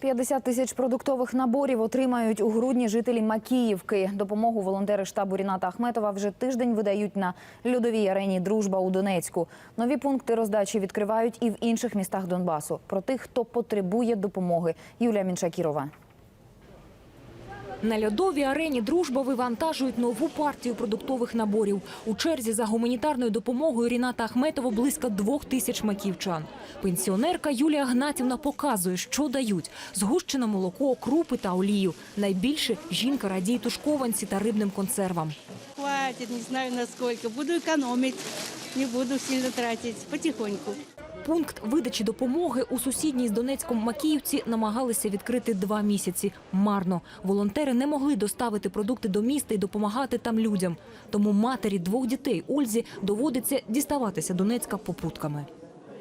50 тисяч продуктових наборів отримають у грудні жителі Макіївки. Допомогу волонтери штабу Ріната Ахметова вже тиждень видають на льодовій арені Дружба у Донецьку. Нові пункти роздачі відкривають і в інших містах Донбасу. Про тих, хто потребує допомоги. Юлія Мінчакірова. На льодовій арені «Дружба» вивантажують нову партію продуктових наборів. У черзі за гуманітарною допомогою Ріната Ахметова близько двох тисяч маківчан. Пенсіонерка Юлія Гнатівна показує, що дають – згущене молоко, крупи та олію. Найбільше жінка радіє тушкованці та рибним консервам. Хватит, не знаю насколько. Буду экономить, не буду сильно тратить, потихоньку. Пункт видачі допомоги у сусідній з Донецьком Макіївці намагалися відкрити два місяці. Марно. Волонтери не могли доставити продукти до міста і допомагати там людям. Тому матері двох дітей Ользі доводиться діставатися Донецька попутками.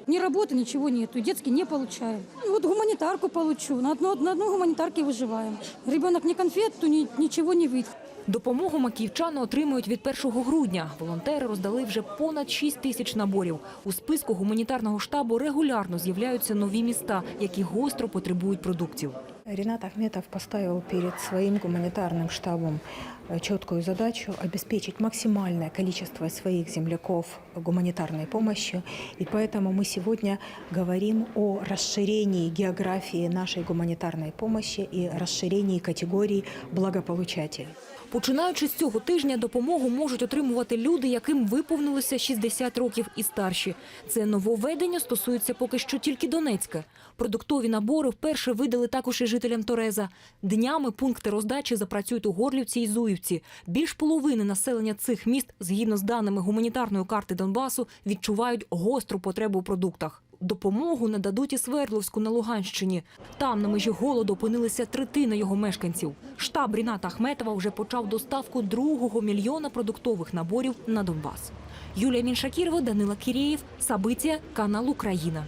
Ни работы, ничего нету, и детский не получаем. И вот гуманитарку получу, на, одно, на одной гуманитарке выживаем. Ребенок ни конфет, то ни, ничего не выйдет. Допомогу макіївчани отримують від 1 грудня. Волонтери роздали вже понад 6 тисяч наборів. У списку гуманітарного штабу регулярно з'являються нові міста, які гостро потребують продуктів. Ренат Ахметов поставил перед своим гуманитарным штабом э, четкую задачу обеспечить максимальное количество своих земляков гуманитарной помощью. И поэтому мы сегодня говорим о расширении географии нашей гуманитарной помощи и расширении категорий благополучателей. Починаючи з цього тижня, допомогу можуть отримувати люди, яким виповнилося 60 років і старші. Це нововведення стосується поки що тільки Донецька. Продуктові набори вперше видали також і жителям Тореза. Днями пункти роздачі запрацюють у Горлівці і Зуївці. Більш половини населення цих міст, згідно з даними гуманітарної карти Донбасу, відчувають гостру потребу у продуктах. Допомогу нададуть і Свердловську на Луганщині. Там на межі голоду опинилися третина його мешканців. Штаб Ріната Ахметова вже почав доставку другого мільйона продуктових наборів на Донбас. Юлія Міншакірова, Данила Кірєєв, Сабиція, канал Україна.